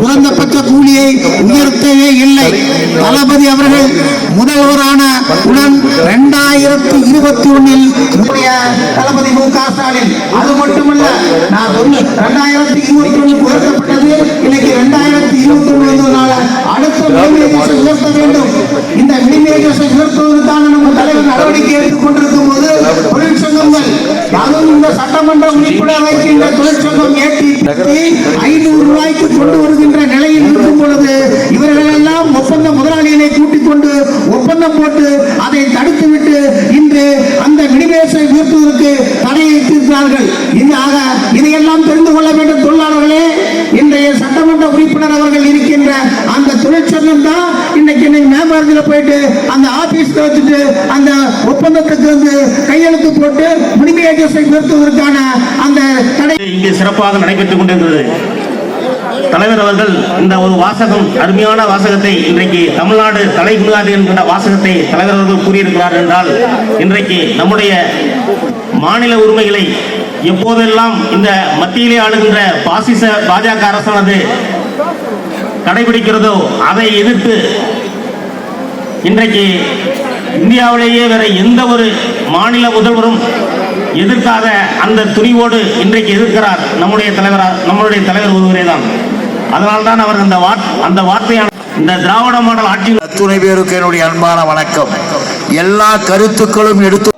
குறைந்தபட்ச கூலியை உயர்த்தவே இல்லை. தளபதி அவர்கள் முதல்வரான உடன் இரண்டாயிரத்தி இருபத்தி ஒன்னில் தளபதி மு க ஸ்டாலின். அது மட்டுமல்ல நான் சொன்ன இரண்டாயிரத்தி இருபத்தி ஒண்ணு உயர்த்தப்பட்டது இன்னைக்கு இரண்டாயிரத்தி இருபத்தி ஒண்ணு வந்ததுனால அடுத்த உயர்த்த வேண்டும். இந்த மினிமேஜஸை உயர்த்துவதற்கான நம்ம தலைவர் நடவடிக்கை சட்டமன்ற உறுப்பினர் இந்த தொழிற்சங்கம் ஏற்றி ஐநூறு ரூபாய்க்கு கொண்டு வருகின்ற நிலையில் இருக்கும் பொழுது இவர்கள் எல்லாம் ஒப்பந்த முதலாளிகளை கூட்டிக் கொண்டு ஒப்பந்தம் போட்டு அதை தடுத்துவிட்டு இன்று அந்த மினிமேசை உயர்த்துவதற்கு தடையிட்டிருக்கிறார்கள் இதாக இதையெல்லாம் தெரிந்து கொள்ள வேண்டும் தொழிலாளர்களே. இன்றைய சட்டமன்ற உறுப்பினர் அவர்கள் இருக்கின்ற அந்த தொழிற்சங்கம் தான் இன்னைக்கு இன்னைக்கு மேம்பாரத்தில் போயிட்டு அந்த ஆபீஸ்ல வச்சுட்டு அந்த ஒப்பந்தத்துக்கு வந்து கையெழுத்து போட்டு அந்த தடை இங்கே சிறப்பாக நடைபெற்றுக் கொண்டிருக்கிறது தலைவர் அவர்கள் இந்த ஒரு வாசகம் அருமையான வாசகத்தை இன்றைக்கு தமிழ்நாடு தலை என்கின்ற வாசகத்தை தலைவர் அவர்கள் கூறியிருக்கிறார் என்றால் இன்றைக்கு நம்முடைய மாநில உரிமைகளை எப்போதெல்லாம் இந்த மத்தியிலே ஆளுகின்ற பாசிச பாஜக அரசானது கடைபிடிக்கிறதோ அதை எதிர்த்து இன்றைக்கு இந்தியாவிலேயே வேற எந்த ஒரு மாநில முதல்வரும் எதிர்க்காத அந்த துணிவோடு இன்றைக்கு எதிர்க்கிறார் நம்முடைய தலைவரா நம்மளுடைய தலைவர் ஒருவரே தான் அதனால்தான் அவர் அந்த அந்த வார்த்தையான இந்த திராவிட மாடல் ஆட்சி துணை பேருக்கு என்னுடைய அன்பான வணக்கம். எல்லா கருத்துக்களும் எடுத்து